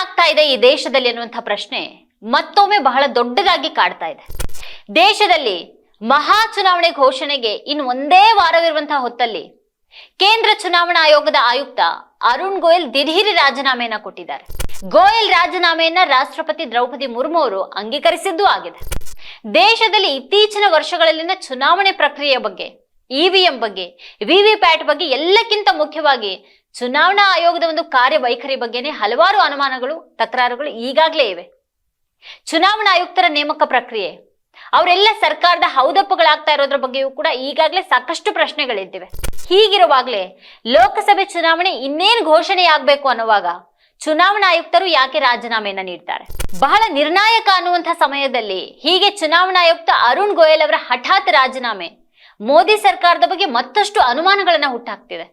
ಏನಾಗ್ತಾ ಇದೆ ಈ ದೇಶದಲ್ಲಿ ಅನ್ನುವಂಥ ಪ್ರಶ್ನೆ ಮತ್ತೊಮ್ಮೆ ಬಹಳ ದೊಡ್ಡದಾಗಿ ಕಾಡ್ತಾ ಇದೆ. ದೇಶದಲ್ಲಿ ಮಹಾ ಚುನಾವಣೆ ಘೋಷಣೆಗೆ ಇನ್ನು ಒಂದೇ ವಾರವಿರುವಂತಹ ಹೊತ್ತಲ್ಲಿ ಕೇಂದ್ರ ಚುನಾವಣಾ ಆಯೋಗದ ಆಯುಕ್ತ ಅರುಣ್ ಗೋಯಲ್ ದಿಢೀರಿ ರಾಜೀನಾಮೆಯನ್ನ ಕೊಟ್ಟಿದ್ದಾರೆ. ಗೋಯಲ್ ರಾಜೀನಾಮೆಯನ್ನ ರಾಷ್ಟ್ರಪತಿ ದ್ರೌಪದಿ ಮುರ್ಮು ಅವರು ಅಂಗೀಕರಿಸಿದ್ದೂ ಆಗಿದೆ. ದೇಶದಲ್ಲಿ ಇತ್ತೀಚಿನ ವರ್ಷಗಳಲ್ಲಿನ ಚುನಾವಣೆ ಪ್ರಕ್ರಿಯೆ ಬಗ್ಗೆ ಇವಿಎಂ ಬಗ್ಗೆ ವಿವಿ ಪ್ಯಾಟ್ ಬಗ್ಗೆ ಎಲ್ಲಕ್ಕಿಂತ ಮುಖ್ಯವಾಗಿ ಚುನಾವಣಾ ಆಯೋಗದ ಒಂದು ಕಾರ್ಯವೈಖರಿ ಬಗ್ಗೆನೇ ಹಲವಾರು ಅನುಮಾನಗಳು, ತಕರಾರುಗಳು ಈಗಾಗಲೇ ಇವೆ. ಚುನಾವಣಾ ಆಯುಕ್ತರ ನೇಮಕ ಪ್ರಕ್ರಿಯೆ, ಅವರೆಲ್ಲ ಸರ್ಕಾರದ ಹೌದಪ್ಪುಗಳಾಗ್ತಾ ಇರೋದ್ರ ಬಗ್ಗೆಯೂ ಕೂಡ ಈಗಾಗಲೇ ಸಾಕಷ್ಟು ಪ್ರಶ್ನೆಗಳಿದ್ದಿವೆ. ಹೀಗಿರುವಾಗಲೇ ಲೋಕಸಭೆ ಚುನಾವಣೆ ಇನ್ನೇನು ಘೋಷಣೆ ಆಗ್ಬೇಕು ಅನ್ನುವಾಗ ಚುನಾವಣಾ ಆಯುಕ್ತರು ಯಾಕೆ ರಾಜೀನಾಮೆಯನ್ನ ನೀಡ್ತಾರೆ? ಬಹಳ ನಿರ್ಣಾಯಕ ಅನ್ನುವಂಥ ಸಮಯದಲ್ಲಿ ಹೀಗೆ ಚುನಾವಣಾ ಆಯುಕ್ತ ಅರುಣ್ ಗೋಯಲ್ ಅವರ ಹಠಾತ್ ರಾಜೀನಾಮೆ ಮೋದಿ ಸರ್ಕಾರದ ಬಗ್ಗೆ ಮತ್ತಷ್ಟು ಅನುಮಾನಗಳನ್ನ ಹುಟ್ಟಾಕ್ತಿದೆ.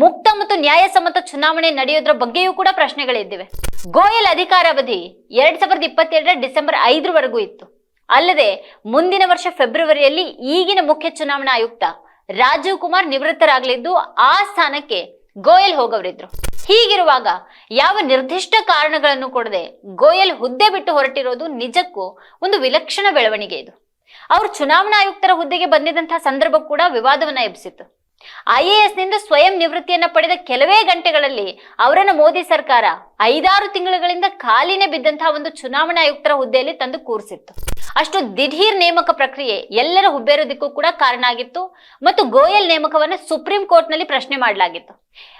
ಮುಕ್ತ ಮತ್ತು ನ್ಯಾಯಸಮ್ಮತ ಚುನಾವಣೆ ನಡೆಯೋದ್ರ ಬಗ್ಗೆಯೂ ಕೂಡ ಪ್ರಶ್ನೆಗಳಿದ್ದಿವೆ. ಗೋಯಲ್ ಅಧಿಕಾರಾವಧಿ ಎರಡ್ ಸಾವಿರದ ಇಪ್ಪತ್ತೆರಡರ ಡಿಸೆಂಬರ್ ಐದರವರೆಗೂ ಇತ್ತು. ಅಲ್ಲದೆ, ಮುಂದಿನ ವರ್ಷ ಫೆಬ್ರವರಿಯಲ್ಲಿ ಈಗಿನ ಮುಖ್ಯ ಚುನಾವಣಾ ಆಯುಕ್ತ ರಾಜೀವ್ ಕುಮಾರ್ ನಿವೃತ್ತರಾಗಲಿದ್ದು, ಆ ಸ್ಥಾನಕ್ಕೆ ಗೋಯಲ್ ಹೋಗವರಿದ್ರು. ಹೀಗಿರುವಾಗ ಯಾವ ನಿರ್ದಿಷ್ಟ ಕಾರಣಗಳನ್ನು ಕೊಡದೆ ಗೋಯಲ್ ಹುದ್ದೆ ಬಿಟ್ಟು ಹೊರಟಿರೋದು ನಿಜಕ್ಕೂ ಒಂದು ವಿಲಕ್ಷಣ ಬೆಳವಣಿಗೆ ಇದು. ಅವರು ಚುನಾವಣಾ ಆಯುಕ್ತರ ಹುದ್ದೆಗೆ ಬಂದಿದ್ದಂತಹ ಸಂದರ್ಭ ಕೂಡ ವಿವಾದವನ್ನ ಎಬ್ಬಿಸಿತ್ತು. ಐಎಎಸ್ನಿಂದ ಸ್ವಯಂ ನಿವೃತ್ತಿಯನ್ನ ಪಡೆದ ಕೆಲವೇ ಗಂಟೆಗಳಲ್ಲಿ ಅವರನ್ನು ಮೋದಿ ಸರ್ಕಾರ ಐದಾರು ತಿಂಗಳುಗಳಿಂದ ಖಾಲಿನೇ ಬಿದ್ದಂತಹ ಒಂದು ಚುನಾವಣಾ ಆಯುಕ್ತರ ಹುದ್ದೆಯಲ್ಲಿ ತಂದು ಕೂರಿಸಿತ್ತು. ಅಷ್ಟು ದಿಢೀರ್ ನೇಮಕ ಪ್ರಕ್ರಿಯೆ ಎಲ್ಲರ ಹುಬ್ಬೇರೋದಕ್ಕೂ ಕೂಡ ಕಾರಣ ಆಗಿತ್ತು ಮತ್ತು ಗೋಯಲ್ ನೇಮಕವನ್ನ ಸುಪ್ರೀಂ ಕೋರ್ಟ್ನಲ್ಲಿ ಪ್ರಶ್ನೆ ಮಾಡಲಾಗಿತ್ತು.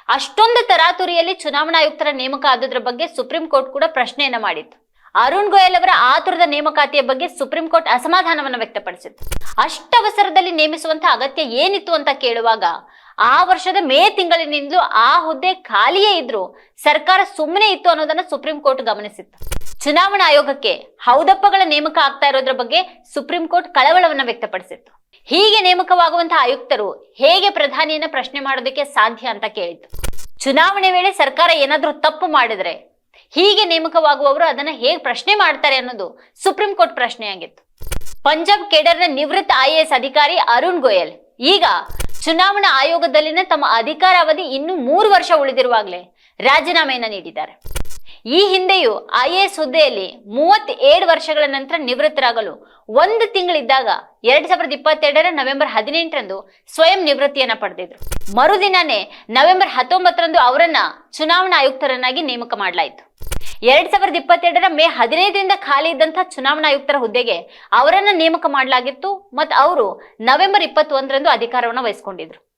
ಅಷ್ಟೊಂದು ತರಾತುರಿಯಲ್ಲಿ ಚುನಾವಣಾ ಆಯುಕ್ತರ ನೇಮಕ ಆದುದ್ರ ಬಗ್ಗೆ ಸುಪ್ರೀಂ ಕೋರ್ಟ್ ಕೂಡ ಪ್ರಶ್ನೆಯನ್ನ ಮಾಡಿತ್ತು. ಅರುಣ್ ಗೋಯಲ್ ಅವರ ಆತುರದ ನೇಮಕಾತಿಯ ಬಗ್ಗೆ ಸುಪ್ರೀಂ ಕೋರ್ಟ್ ಅಸಮಾಧಾನವನ್ನು ವ್ಯಕ್ತಪಡಿಸಿತ್ತು. ಅಷ್ಟವಸರದಲ್ಲಿ ನೇಮಿಸುವಂತ ಅಗತ್ಯ ಏನಿತ್ತು ಅಂತ ಕೇಳುವಾಗ ಆ ವರ್ಷದ ಮೇ ತಿಂಗಳಿನಿಂದಲೂ ಆ ಹುದ್ದೆ ಖಾಲಿಯೇ ಇದ್ರು. ಸರ್ಕಾರ ಸುಮ್ಮನೆ ಇತ್ತು ಅನ್ನೋದನ್ನ ಸುಪ್ರೀಂ ಕೋರ್ಟ್ ಗಮನಿಸಿತ್ತು. ಚುನಾವಣಾ ಆಯೋಗಕ್ಕೆ ಹೌದಪ್ಪಗಳ ನೇಮಕ ಆಗ್ತಾ ಇರೋದ್ರ ಬಗ್ಗೆ ಸುಪ್ರೀಂ ಕೋರ್ಟ್ ಕಳವಳವನ್ನ ವ್ಯಕ್ತಪಡಿಸಿತ್ತು. ಹೀಗೆ ನೇಮಕವಾಗುವಂತಹ ಆಯುಕ್ತರು ಹೇಗೆ ಪ್ರಧಾನಿಯನ್ನ ಪ್ರಶ್ನೆ ಮಾಡೋದಕ್ಕೆ ಸಾಧ್ಯ ಅಂತ ಕೇಳಿತ್ತು ಚುನಾವಣೆ ವೇಳೆ ಸರ್ಕಾರ ಏನಾದ್ರೂ ತಪ್ಪು ಮಾಡಿದ್ರೆ ಹೀಗೆ ನೇಮಕವಾಗುವವರು ಅದನ್ನ ಹೇಗೆ ಪ್ರಶ್ನೆ ಮಾಡ್ತಾರೆ ಅನ್ನೋದು ಸುಪ್ರೀಂ ಕೋರ್ಟ್ ಪ್ರಶ್ನೆಯಾಗಿತ್ತು ಪಂಜಾಬ್ ಕೇಡರ್ನ ನಿವೃತ್ತ ಐಎಎಸ್ ಅಧಿಕಾರಿ ಅರುಣ್ ಗೋಯಲ್. ಈಗ ಚುನಾವಣಾ ಆಯೋಗದಲ್ಲಿನ ತಮ್ಮ ಅಧಿಕಾರಾವಧಿ ಇನ್ನು ಮೂರು ವರ್ಷ ಉಳಿದಿರುವಾಗಲೇ ರಾಜೀನಾಮೆಯನ್ನ ನೀಡಿದ್ದಾರೆ. ಈ ಹಿಂದೆಯೂ ಐಎಎಸ್ ಹುದ್ದೆಯಲ್ಲಿ ಮೂವತ್ತೇಳು ವರ್ಷಗಳ ನಂತರ ನಿವೃತ್ತರಾಗಲು ಒಂದು ತಿಂಗಳಿದ್ದಾಗ ಎರಡ್ ಸಾವಿರದ ಇಪ್ಪತ್ತೆರಡರ ನವೆಂಬರ್ ಹದಿನೆಂಟರಂದು ಸ್ವಯಂ ನಿವೃತ್ತಿಯನ್ನ ಪಡೆದಿದ್ರು. ಮರುದಿನನೇ ನವೆಂಬರ್ ಹತ್ತೊಂಬತ್ತರಂದು ಅವರನ್ನ ಚುನಾವಣಾ ಆಯುಕ್ತರನ್ನಾಗಿ ನೇಮಕ ಮಾಡಲಾಯಿತು. ಎರಡ್ ಸಾವಿರದ ಇಪ್ಪತ್ತೆರಡರ ಮೇ ಹದಿನೈದರಿಂದ ಖಾಲಿ ಇದ್ದಂತಹ ಚುನಾವಣಾ ಆಯುಕ್ತರ ಹುದ್ದೆಗೆ ಅವರನ್ನ ನೇಮಕ ಮಾಡಲಾಗಿತ್ತು ಮತ್ತು ಅವರು ನವೆಂಬರ್ ಇಪ್ಪತ್ತೊಂದರಂದು ಅಧಿಕಾರವನ್ನು ವಹಿಸಿಕೊಂಡಿದ್ರು.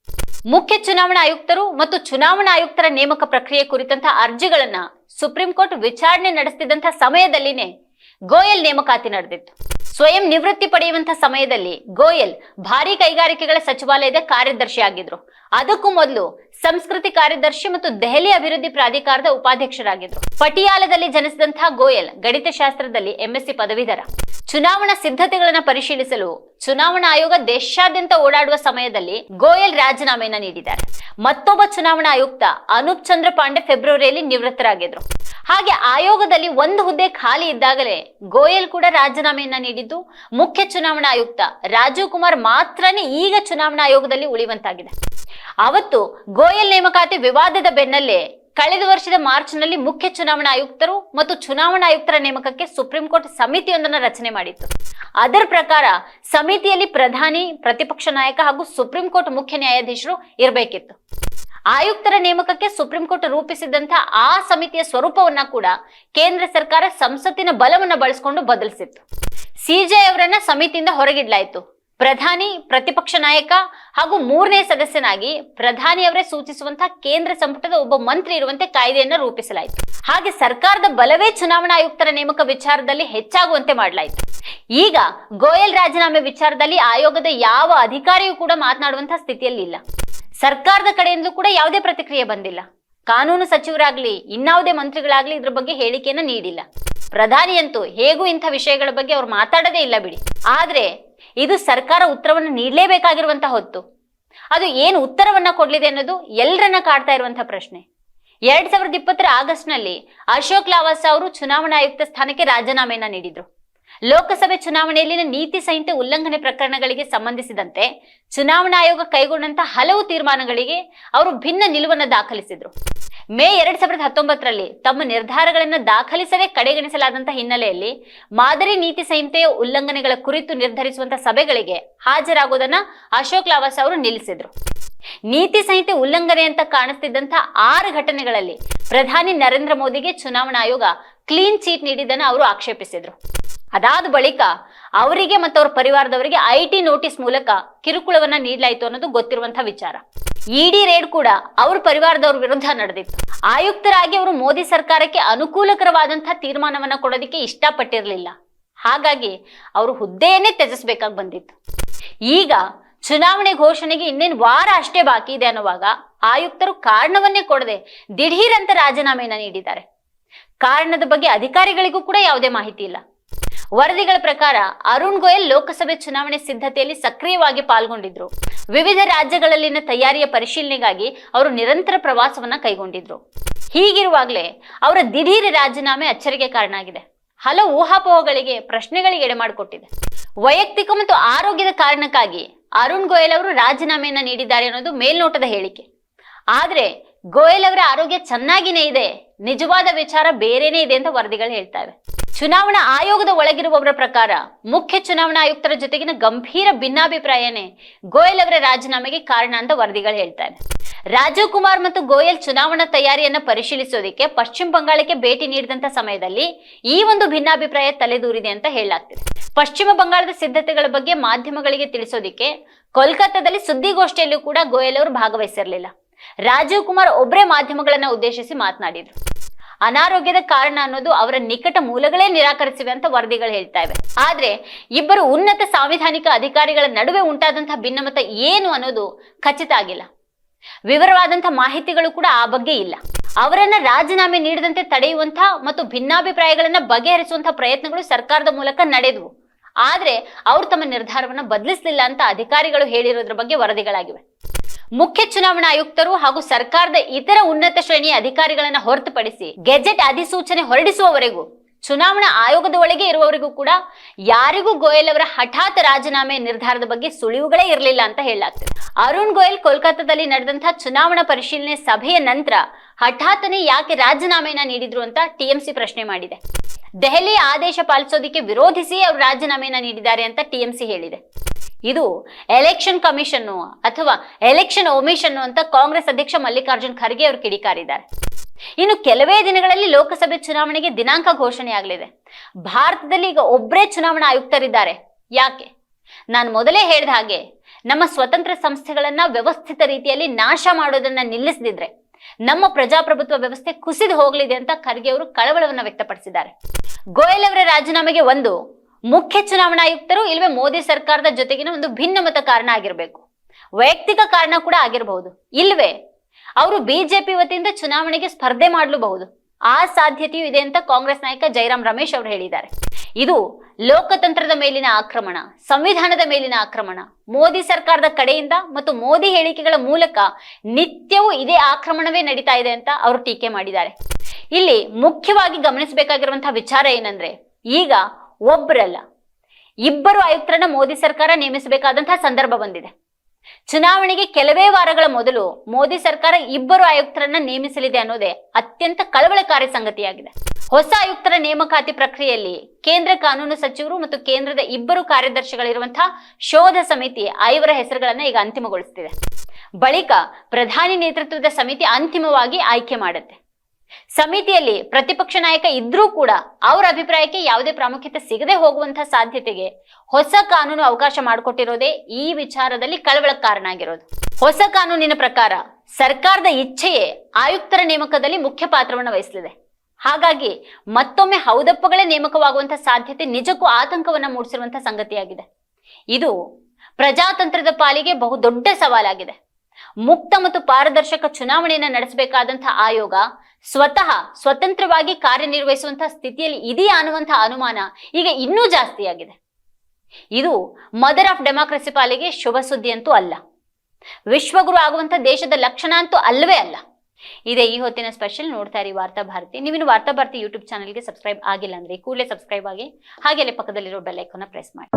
ಮುಖ್ಯ ಚುನಾವಣಾ ಆಯುಕ್ತರು ಮತ್ತು ಚುನಾವಣಾ ಆಯುಕ್ತರ ನೇಮಕ ಪ್ರಕ್ರಿಯೆ ಕುರಿತಂತಹ ಅರ್ಜಿಗಳನ್ನ ಸುಪ್ರೀಂ ಕೋರ್ಟ್ ವಿಚಾರಣೆ ನಡೆಸ್ತಿದ್ದಂತಹ ಸಮಯದಲ್ಲಿನೇ ಗೋಯಲ್ ನೇಮಕಾತಿ ನಡೆದಿತ್ತು. ಸ್ವಯಂ ನಿವೃತ್ತಿ ಪಡೆಯುವಂತಹ ಸಮಯದಲ್ಲಿ ಗೋಯಲ್ ಭಾರಿ ಕೈಗಾರಿಕೆಗಳ ಸಚಿವಾಲಯದ ಕಾರ್ಯದರ್ಶಿ ಆಗಿದ್ರು ಅದಕ್ಕೂ ಮೊದಲು ಸಂಸ್ಕೃತಿ ಕಾರ್ಯದರ್ಶಿ ಮತ್ತು ದೆಹಲಿ ಅಭಿವೃದ್ಧಿ ಪ್ರಾಧಿಕಾರದ ಉಪಾಧ್ಯಕ್ಷರಾಗಿದ್ರು. ಪಟಿಯಾಲದಲ್ಲಿ ಜನಿಸಿದಂತಹ ಗೋಯಲ್ ಗಣಿತ ಶಾಸ್ತ್ರದಲ್ಲಿ ಎಂಎಸ್ಸಿ ಪದವೀಧರ. ಚುನಾವಣಾ ಸಿದ್ಧತೆಗಳನ್ನ ಪರಿಶೀಲಿಸಲು ಚುನಾವಣಾ ಆಯೋಗ ದೇಶಾದ್ಯಂತ ಓಡಾಡುವ ಸಮಯದಲ್ಲಿ ಗೋಯಲ್ ರಾಜೀನಾಮೆಯನ್ನ ನೀಡಿದ್ದಾರೆ. ಮತ್ತೊಬ್ಬ ಚುನಾವಣಾ ಆಯುಕ್ತ ಅನೂಪ್ ಚಂದ್ರ ಪಾಂಡೆ ಫೆಬ್ರವರಿಯಲ್ಲಿ ನಿವೃತ್ತರಾಗಿದ್ರು. ಹಾಗೆ ಆಯೋಗದಲ್ಲಿ ಒಂದು ಹುದ್ದೆ ಖಾಲಿ ಇದ್ದಾಗಲೇ ಗೋಯಲ್ ಕೂಡ ರಾಜೀನಾಮೆಯನ್ನ ನೀಡಿದ್ದು ಮುಖ್ಯ ಚುನಾವಣಾ ಆಯುಕ್ತ ರಾಜೀವ್ ಕುಮಾರ್ ಮಾತ್ರನೇ ಈಗ ಚುನಾವಣಾ ಆಯೋಗದಲ್ಲಿ ಉಳಿಯುವಂತಾಗಿದೆ. ಅವತ್ತು ಗೋಯಲ್ ನೇಮಕಾತಿ ವಿವಾದದ ಬೆನ್ನಲ್ಲೇ ಕಳೆದ ವರ್ಷದ ಮಾರ್ಚ್ನಲ್ಲಿ ಮುಖ್ಯ ಚುನಾವಣಾ ಆಯುಕ್ತರು ಮತ್ತು ಚುನಾವಣಾ ಆಯುಕ್ತರ ನೇಮಕಕ್ಕೆ ಸುಪ್ರೀಂ ಕೋರ್ಟ್ ಸಮಿತಿಯೊಂದನ್ನು ರಚನೆ ಮಾಡಿತ್ತು. ಅದರ ಪ್ರಕಾರ ಸಮಿತಿಯಲ್ಲಿ ಪ್ರಧಾನಿ, ಪ್ರತಿಪಕ್ಷ ನಾಯಕ ಹಾಗೂ ಸುಪ್ರೀಂ ಕೋರ್ಟ್ ಮುಖ್ಯ ನ್ಯಾಯಾಧೀಶರು ಇರಬೇಕಿತ್ತು. ಆಯುಕ್ತರ ನೇಮಕಕ್ಕೆ ಸುಪ್ರೀಂ ಕೋರ್ಟ್ ರೂಪಿಸಿದಂತಹ ಆ ಸಮಿತಿಯ ಸ್ವರೂಪವನ್ನ ಕೂಡ ಕೇಂದ್ರ ಸರ್ಕಾರ ಸಂಸತ್ತಿನ ಬಲವನ್ನು ಬಳಸಿಕೊಂಡು ಬದಲಿಸಿತ್ತು. ಸಿಜೆ ಅವರನ್ನ ಸಮಿತಿಯಿಂದ ಹೊರಗಿಡ್ಲಾಯಿತು. ಪ್ರಧಾನಿ, ಪ್ರತಿಪಕ್ಷ ನಾಯಕ ಹಾಗೂ ಮೂರನೇ ಸದಸ್ಯನಾಗಿ ಪ್ರಧಾನಿಯವರೇ ಸೂಚಿಸುವಂತಹ ಕೇಂದ್ರ ಸಂಪುಟದ ಒಬ್ಬ ಮಂತ್ರಿ ಇರುವಂತೆ ಕಾಯ್ದೆಯನ್ನ ರೂಪಿಸಲಾಯಿತು. ಹಾಗೆ ಸರ್ಕಾರದ ಬಲವೇ ಚುನಾವಣಾ ಆಯುಕ್ತರ ನೇಮಕ ವಿಚಾರದಲ್ಲಿ ಹೆಚ್ಚಾಗುವಂತೆ ಮಾಡಲಾಯಿತು. ಈಗ ಗೋಯಲ್ ರಾಜೀನಾಮೆ ವಿಚಾರದಲ್ಲಿ ಆಯೋಗದ ಯಾವ ಅಧಿಕಾರಿಯೂ ಕೂಡ ಮಾತನಾಡುವಂತಹ ಸ್ಥಿತಿಯಲ್ಲಿ ಇಲ್ಲ ಸರ್ಕಾರದ ಕಡೆಯಿಂದಲೂ ಕೂಡ ಯಾವುದೇ ಪ್ರತಿಕ್ರಿಯೆ ಬಂದಿಲ್ಲ. ಕಾನೂನು ಸಚಿವರಾಗ್ಲಿ, ಇನ್ನಾವುದೇ ಮಂತ್ರಿಗಳಾಗ್ಲಿ ಇದ್ರ ಬಗ್ಗೆ ಹೇಳಿಕೆಯನ್ನ ನೀಡಿಲ್ಲ. ಪ್ರಧಾನಿಯಂತೂ ಹೇಗೂ ಇಂಥ ವಿಷಯಗಳ ಬಗ್ಗೆ ಅವ್ರು ಮಾತಾಡದೇ ಇಲ್ಲ ಬಿಡಿ. ಆದರೆ ಇದು ಸರ್ಕಾರ ಉತ್ತರವನ್ನು ನೀಡಲೇಬೇಕಾಗಿರುವಂತಹ ಹೊತ್ತು. ಅದು ಏನು ಉತ್ತರವನ್ನ ಕೊಡ್ಲಿದೆ ಅನ್ನೋದು ಎಲ್ಲರನ್ನ ಕಾಡ್ತಾ ಇರುವಂತಹ ಪ್ರಶ್ನೆ. ಎರಡ್ ಸಾವಿರದ ಇಪ್ಪತ್ತರ ಆಗಸ್ಟ್ನಲ್ಲಿ ಅಶೋಕ್ ಲಾವಾಸ ಅವರು ಚುನಾವಣಾ ಆಯುಕ್ತ ಸ್ಥಾನಕ್ಕೆ ರಾಜೀನಾಮೆಯನ್ನ ನೀಡಿದ್ರು. ಲೋಕಸಭೆ ಚುನಾವಣೆಯಲ್ಲಿನ ನೀತಿ ಸಂಹಿತೆ ಉಲ್ಲಂಘನೆ ಪ್ರಕರಣಗಳಿಗೆ ಸಂಬಂಧಿಸಿದಂತೆ ಚುನಾವಣಾ ಆಯೋಗ ಕೈಗೊಂಡಂತಹ ಹಲವು ತೀರ್ಮಾನಗಳಿಗೆ ಅವರು ಭಿನ್ನ ನಿಲುವನ್ನು ದಾಖಲಿಸಿದ್ರು. ಮೇ ಎರಡ್ ಸಾವಿರದ ಹತ್ತೊಂಬತ್ತರಲ್ಲಿ ತಮ್ಮ ನಿರ್ಧಾರಗಳನ್ನು ದಾಖಲಿಸದೆ ಕಡೆಗಣಿಸಲಾದಂತಹ ಹಿನ್ನೆಲೆಯಲ್ಲಿ ಮಾದರಿ ನೀತಿ ಸಂಹಿತೆಯ ಉಲ್ಲಂಘನೆಗಳ ಕುರಿತು ನಿರ್ಧರಿಸುವಂತಹ ಸಭೆಗಳಿಗೆ ಹಾಜರಾಗೋದನ್ನ ಅಶೋಕ್ ಲಾವಾಸ್ ಅವರು ನಿಲ್ಲಿಸಿದ್ರು. ನೀತಿ ಸಂಹಿತೆ ಉಲ್ಲಂಘನೆ ಅಂತ ಕಾಣಿಸ್ತಿದ್ದಂತಹ ಆರು ಘಟನೆಗಳಲ್ಲಿ ಪ್ರಧಾನಿ ನರೇಂದ್ರ ಮೋದಿಗೆ ಚುನಾವಣಾ ಆಯೋಗ ಕ್ಲೀನ್ ಚೀಟ್ ನೀಡಿದ್ದನ್ನು ಅವರು ಆಕ್ಷೇಪಿಸಿದ್ರು. ಅದಾದ ಬಳಿಕ ಅವರಿಗೆ ಮತ್ತು ಅವರ ಪರಿವಾರದವರಿಗೆ ಐ ಟಿ ನೋಟಿಸ್ ಮೂಲಕ ಕಿರುಕುಳವನ್ನ ನೀಡಲಾಯಿತು ಅನ್ನೋದು ಗೊತ್ತಿರುವಂತಹ ವಿಚಾರ. ಇಡಿ ರೇಡ್ ಕೂಡ ಅವ್ರ ಪರಿವಾರದವ್ರ ವಿರುದ್ಧ ನಡೆದಿತ್ತು. ಆಯುಕ್ತರಾಗಿ ಅವರು ಮೋದಿ ಸರ್ಕಾರಕ್ಕೆ ಅನುಕೂಲಕರವಾದಂತಹ ತೀರ್ಮಾನವನ್ನ ಕೊಡೋದಕ್ಕೆ ಇಷ್ಟಪಟ್ಟಿರಲಿಲ್ಲ. ಹಾಗಾಗಿ ಅವರು ಹುದ್ದೆಯನ್ನೇ ತ್ಯಜಿಸಬೇಕಾಗಿ ಬಂದಿತ್ತು. ಈಗ ಚುನಾವಣೆ ಘೋಷಣೆಗೆ ಇನ್ನೇನು ವಾರ ಅಷ್ಟೇ ಬಾಕಿ ಇದೆ ಅನ್ನುವಾಗ ಆಯುಕ್ತರು ಕಾರಣವನ್ನೇ ಕೊಡದೆ ದಿಢೀರಂತ ರಾಜೀನಾಮೆಯನ್ನ ನೀಡಿದ್ದಾರೆ. ಕಾರಣದ ಬಗ್ಗೆ ಅಧಿಕಾರಿಗಳಿಗೂ ಕೂಡ ಯಾವುದೇ ಮಾಹಿತಿ ಇಲ್ಲ. ವರದಿಗಳ ಪ್ರಕಾರ ಅರುಣ್ ಗೋಯಲ್ ಲೋಕಸಭೆ ಚುನಾವಣೆ ಸಿದ್ಧತೆಯಲ್ಲಿ ಸಕ್ರಿಯವಾಗಿ ಪಾಲ್ಗೊಂಡಿದ್ರು. ವಿವಿಧ ರಾಜ್ಯಗಳಲ್ಲಿನ ತಯಾರಿಯ ಪರಿಶೀಲನೆಗಾಗಿ ಅವರು ನಿರಂತರ ಪ್ರವಾಸವನ್ನ ಕೈಗೊಂಡಿದ್ರು. ಹೀಗಿರುವಾಗಲೇ ಅವರ ದಿಢೀರ್ ರಾಜೀನಾಮೆ ಅಚ್ಚರಿಗೆ ಕಾರಣ ಆಗಿದೆ ಹಲವು ಊಹಾಪೋಹಗಳಿಗೆ ಪ್ರಶ್ನೆಗಳಿಗೆ ಎಡೆ ಮಾಡಿಕೊಟ್ಟಿದೆ ವೈಯಕ್ತಿಕ ಮತ್ತು ಆರೋಗ್ಯದ ಕಾರಣಕ್ಕಾಗಿ ಅರುಣ್ ಗೋಯಲ್ ಅವರು ರಾಜೀನಾಮೆಯನ್ನ ನೀಡಿದ್ದಾರೆ ಅನ್ನೋದು ಮೇಲ್ನೋಟದ ಹೇಳಿಕೆ. ಆದ್ರೆ ಗೋಯಲ್ ಅವರ ಆರೋಗ್ಯ ಚೆನ್ನಾಗಿನೇ ಇದೆ ನಿಜವಾದ ವಿಚಾರ ಬೇರೆನೇ ಇದೆ ಅಂತ ವರದಿಗಳು ಹೇಳ್ತವೆ. ಚುನಾವಣಾ ಆಯೋಗದ ಒಳಗಿರುವವರ ಪ್ರಕಾರ ಮುಖ್ಯ ಚುನಾವಣಾ ಆಯುಕ್ತರ ಜೊತೆಗಿನ ಗಂಭೀರ ಭಿನ್ನಾಭಿಪ್ರಾಯನೇ ಗೋಯಲ್ ಅವರ ರಾಜೀನಾಮೆಗೆ ಕಾರಣ ಅಂತ ವರದಿಗಳು ಹೇಳ್ತವೆ. ರಾಜೀವ್ ಕುಮಾರ್ ಮತ್ತು ಗೋಯಲ್ ಚುನಾವಣಾ ತಯಾರಿಯನ್ನ ಪರಿಶೀಲಿಸೋದಕ್ಕೆ ಪಶ್ಚಿಮ ಬಂಗಾಳಕ್ಕೆ ಭೇಟಿ ನೀಡಿದಂತ ಸಮಯದಲ್ಲಿ ಈ ಒಂದು ಭಿನ್ನಾಭಿಪ್ರಾಯ ತಲೆದೂರಿದೆ ಅಂತ ಹೇಳಲಾಗ್ತಿದೆ. ಪಶ್ಚಿಮ ಬಂಗಾಳದ ಸಿದ್ಧತೆಗಳ ಬಗ್ಗೆ ಮಾಧ್ಯಮಗಳಿಗೆ ತಿಳಿಸೋದಿಕ್ಕೆ ಕೋಲ್ಕತ್ತಾದಲ್ಲಿ ಸುದ್ದಿಗೋಷ್ಠಿಯಲ್ಲೂ ಕೂಡ ಗೋಯಲ್ ಅವರು ಭಾಗವಹಿಸಿರಲಿಲ್ಲ. ರಾಜೀವ್ ಕುಮಾರ್ ಒಬ್ಬರೇ ಮಾಧ್ಯಮಗಳನ್ನ ಉದ್ದೇಶಿಸಿ ಮಾತನಾಡಿದ್ರು. ಅನಾರೋಗ್ಯದ ಕಾರಣ ಅನ್ನೋದು ಅವರ ನಿಕಟ ಮೂಲಗಳೇ ನಿರಾಕರಿಸಿವೆ ಅಂತ ವರದಿಗಳು ಹೇಳ್ತಾ ಇವೆ. ಆದ್ರೆ ಇಬ್ಬರು ಉನ್ನತ ಸಾಂವಿಧಾನಿಕ ಅಧಿಕಾರಿಗಳ ನಡುವೆ ಉಂಟಾದಂತಹ ಭಿನ್ನಮತ ಏನು ಅನ್ನೋದು ಖಚಿತ ಆಗಿಲ್ಲ. ವಿವರವಾದಂತಹ ಮಾಹಿತಿಗಳು ಕೂಡ ಆ ಬಗ್ಗೆ ಇಲ್ಲ. ಅವರನ್ನ ರಾಜೀನಾಮೆ ನೀಡದಂತೆ ತಡೆಯುವಂತಹ ಮತ್ತು ಭಿನ್ನಾಭಿಪ್ರಾಯಗಳನ್ನ ಬಗೆಹರಿಸುವಂತಹ ಪ್ರಯತ್ನಗಳು ಸರ್ಕಾರದ ಮೂಲಕ ನಡೆದವು. ಆದ್ರೆ ಅವರು ತಮ್ಮ ನಿರ್ಧಾರವನ್ನ ಬದಲಿಸಲಿಲ್ಲ ಅಂತ ಅಧಿಕಾರಿಗಳು ಹೇಳಿರೋದ್ರ ಬಗ್ಗೆ ವರದಿಗಳಾಗಿವೆ. ಮುಖ್ಯ ಚುನಾವಣಾ ಆಯುಕ್ತರು ಹಾಗೂ ಸರ್ಕಾರದ ಇತರ ಉನ್ನತ ಶ್ರೇಣಿಯ ಅಧಿಕಾರಿಗಳನ್ನ ಹೊರತುಪಡಿಸಿ ಗೆಜೆಟ್ ಅಧಿಸೂಚನೆ ಹೊರಡಿಸುವವರೆಗೂ, ಚುನಾವಣಾ ಆಯೋಗದ ಒಳಗೆ ಇರುವವರಿಗೂ ಕೂಡ ಯಾರಿಗೂ ಗೋಯಲ್ ಅವರ ಹಠಾತ್ ರಾಜೀನಾಮೆ ನಿರ್ಧಾರದ ಬಗ್ಗೆ ಸುಳಿವುಗಳೇ ಇರಲಿಲ್ಲ ಅಂತ ಹೇಳಲಾಗ್ತದೆ. ಅರುಣ್ ಗೋಯಲ್ ಕೋಲ್ಕತ್ತಾದಲ್ಲಿ ನಡೆದಂತಹ ಚುನಾವಣಾ ಪರಿಶೀಲನೆ ಸಭೆಯ ನಂತರ ಹಠಾತ್ತನೆ ಯಾಕೆ ರಾಜೀನಾಮೆಯನ್ನ ನೀಡಿದ್ರು ಅಂತ ಟಿಎಂಸಿ ಪ್ರಶ್ನೆ ಮಾಡಿದೆ. ದೆಹಲಿ ಆದೇಶ ಪಾಲಿಸೋದಕ್ಕೆ ವಿರೋಧಿಸಿ ಅವರು ರಾಜೀನಾಮೆಯನ್ನ ನೀಡಿದ್ದಾರೆ ಅಂತ ಟಿಎಂಸಿ ಹೇಳಿದೆ. ಇದು ಎಲೆಕ್ಷನ್ ಕಮಿಷನ್ ಅಥವಾ ಎಲೆಕ್ಷನ್ ಒಮಿಷನ್ ಅಂತ ಕಾಂಗ್ರೆಸ್ ಅಧ್ಯಕ್ಷ ಮಲ್ಲಿಕಾರ್ಜುನ್ ಖರ್ಗೆ ಅವರು ಕಿಡಿಕಾರಿದ್ದಾರೆ. ಇನ್ನು ಕೆಲವೇ ದಿನಗಳಲ್ಲಿ ಲೋಕಸಭೆ ಚುನಾವಣೆಗೆ ದಿನಾಂಕ ಘೋಷಣೆ ಆಗಲಿದೆ. ಭಾರತದಲ್ಲಿ ಈಗ ಒಬ್ಬರೇ ಚುನಾವಣಾ ಆಯುಕ್ತರಿದ್ದಾರೆ. ಯಾಕೆ? ನಾನು ಮೊದಲೇ ಹೇಳಿದ ಹಾಗೆ ನಮ್ಮ ಸ್ವತಂತ್ರ ಸಂಸ್ಥೆಗಳನ್ನ ವ್ಯವಸ್ಥಿತ ರೀತಿಯಲ್ಲಿ ನಾಶ ಮಾಡೋದನ್ನ ನಿಲ್ಲಿಸದಿದ್ರೆ ನಮ್ಮ ಪ್ರಜಾಪ್ರಭುತ್ವ ವ್ಯವಸ್ಥೆ ಕುಸಿದು ಹೋಗಲಿದೆ ಅಂತ ಖರ್ಗೆ ಅವರು ಕಳವಳವನ್ನ ವ್ಯಕ್ತಪಡಿಸಿದ್ದಾರೆ. ಗೋಯಲ್ ಅವರ ರಾಜೀನಾಮೆಗೆ ಒಂದು ಮುಖ್ಯ ಚುನಾವಣಾ ಆಯುಕ್ತರು ಇಲ್ವೇ ಮೋದಿ ಸರ್ಕಾರದ ಜೊತೆಗಿನ ಒಂದು ಭಿನ್ನಮತ ಕಾರಣ ಆಗಿರಬೇಕು. ವೈಯಕ್ತಿಕ ಕಾರಣ ಕೂಡ ಆಗಿರಬಹುದು. ಇಲ್ವೇ ಅವರು ಬಿಜೆಪಿ ವತಿಯಿಂದ ಚುನಾವಣೆಗೆ ಸ್ಪರ್ಧೆ ಮಾಡಲೂಬಹುದು. ಆ ಸಾಧ್ಯತೆಯೂ ಇದೆ ಅಂತ ಕಾಂಗ್ರೆಸ್ ನಾಯಕ ಜೈರಾಮ್ ರಮೇಶ್ ಅವರು ಹೇಳಿದ್ದಾರೆ. ಇದು ಲೋಕತಂತ್ರದ ಮೇಲಿನ ಆಕ್ರಮಣ, ಸಂವಿಧಾನದ ಮೇಲಿನ ಆಕ್ರಮಣ, ಮೋದಿ ಸರ್ಕಾರದ ಕಡೆಯಿಂದ ಮತ್ತು ಮೋದಿ ಹೇಳಿಕೆಗಳ ಮೂಲಕ ನಿತ್ಯವೂ ಇದೇ ಆಕ್ರಮಣವೇ ನಡೀತಾ ಇದೆ ಅಂತ ಅವರು ಟೀಕೆ ಮಾಡಿದ್ದಾರೆ. ಇಲ್ಲಿ ಮುಖ್ಯವಾಗಿ ಗಮನಿಸಬೇಕಾಗಿರುವಂತಹ ವಿಚಾರ ಏನಂದ್ರೆ, ಈಗ ಒಬ್ಬರಲ್ಲ ಇಬ್ಬರು ಆಯುಕ್ತರನ್ನ ಮೋದಿ ಸರ್ಕಾರ ನೇಮಿಸಬೇಕಾದಂತಹ ಸಂದರ್ಭ ಬಂದಿದೆ. ಚುನಾವಣೆಗೆ ಕೆಲವೇ ವಾರಗಳ ಮೊದಲು ಮೋದಿ ಸರ್ಕಾರ ಇಬ್ಬರು ಆಯುಕ್ತರನ್ನ ನೇಮಿಸಲಿದೆ ಅನ್ನೋದೇ ಅತ್ಯಂತ ಕಳವಳಕಾರಿ ಸಂಗತಿಯಾಗಿದೆ. ಹೊಸ ಆಯುಕ್ತರ ನೇಮಕಾತಿ ಪ್ರಕ್ರಿಯೆಯಲ್ಲಿ ಕೇಂದ್ರ ಕಾನೂನು ಸಚಿವರು ಮತ್ತು ಕೇಂದ್ರದ ಇಬ್ಬರು ಕಾರ್ಯದರ್ಶಿಗಳಿರುವಂತಹ ಶೋಧ ಸಮಿತಿ ಐವರ ಹೆಸರುಗಳನ್ನ ಈಗ ಅಂತಿಮಗೊಳಿಸುತ್ತಿದೆ ಬಳಿಕ ಪ್ರಧಾನಿ ನೇತೃತ್ವದ ಸಮಿತಿ ಅಂತಿಮವಾಗಿ ಆಯ್ಕೆ ಮಾಡುತ್ತೆ. ಸಮಿತಿಯಲ್ಲಿ ಪ್ರತಿಪಕ್ಷ ನಾಯಕ ಇದ್ರೂ ಕೂಡ ಅವರ ಅಭಿಪ್ರಾಯಕ್ಕೆ ಯಾವುದೇ ಪ್ರಾಮುಖ್ಯತೆ ಸಿಗದೆ ಹೋಗುವಂತಹ ಸಾಧ್ಯತೆಗೆ ಹೊಸ ಕಾನೂನು ಅವಕಾಶ ಮಾಡಿಕೊಟ್ಟಿರೋದೇ ಈ ವಿಚಾರದಲ್ಲಿ ಕಳವಳ ಕಾರಣ ಆಗಿರೋದು ಹೊಸ ಕಾನೂನಿನ ಪ್ರಕಾರ ಸರ್ಕಾರದ ಇಚ್ಛೆಯೇ ಆಯುಕ್ತರ ನೇಮಕದಲ್ಲಿ ಮುಖ್ಯ ಪಾತ್ರವನ್ನು ವಹಿಸಲಿದೆ. ಹಾಗಾಗಿ ಮತ್ತೊಮ್ಮೆ ಹೌದಪ್ಪಗಳೇ ನೇಮಕವಾಗುವಂತಹ ಸಾಧ್ಯತೆ ನಿಜಕ್ಕೂ ಆತಂಕವನ್ನ ಮೂಡಿಸಿರುವಂತಹ ಸಂಗತಿಯಾಗಿದೆ. ಇದು ಪ್ರಜಾತಂತ್ರದ ಪಾಲಿಗೆ ಬಹುದೊಡ್ಡ ಸವಾಲಾಗಿದೆ. ಮುಕ್ತ ಮತ್ತು ಪಾರದರ್ಶಕ ಚುನಾವಣೆಯನ್ನು ನಡೆಸಬೇಕಾದಂತಹ ಆಯೋಗ ಸ್ವತಃ ಸ್ವತಂತ್ರವಾಗಿ ಕಾರ್ಯನಿರ್ವಹಿಸುವಂತಹ ಸ್ಥಿತಿಯಲ್ಲಿ ಇದೆಯಾ ಅನ್ನುವಂತಹ ಅನುಮಾನ ಈಗ ಇನ್ನೂ ಜಾಸ್ತಿಯಾಗಿದೆ ಇದು ಮದರ್ ಆಫ್ ಡೆಮಾಕ್ರಸಿ ಪಾಲಿಗೆ ಶುಭ ಸುದ್ದಿ ಅಂತೂ ಅಲ್ಲ. ವಿಶ್ವಗುರು ಆಗುವಂತಹ ದೇಶದ ಲಕ್ಷಣ ಅಂತೂ ಅಲ್ಲವೇ ಅಲ್ಲ. ಇದೇ ಈ ಹೊತ್ತಿನ ಸ್ಪೆಷಲ್ ನೋಡ್ತಾ ಇರಿ ವಾರ್ತಾ ಭಾರತಿ. ನೀವಿನ್ನು ವಾರ್ತಾ ಭಾರತಿ ಯೂಟ್ಯೂಬ್ ಚಾನಲ್ಗೆ ಸಬ್ಸ್ಕ್ರೈಬ್ ಆಗಿಲ್ಲ ಅಂದ್ರೆ ಕೂಡಲೇ ಸಬ್ಸ್ಕ್ರೈಬ್ ಆಗಿ ಹಾಗೆ ಅಲ್ಲಿ ಪಕ್ಕದಲ್ಲಿರೋ ಬೆಲ್ ಐಕಾನ್ನ ಪ್ರೆಸ್ ಮಾಡಿ.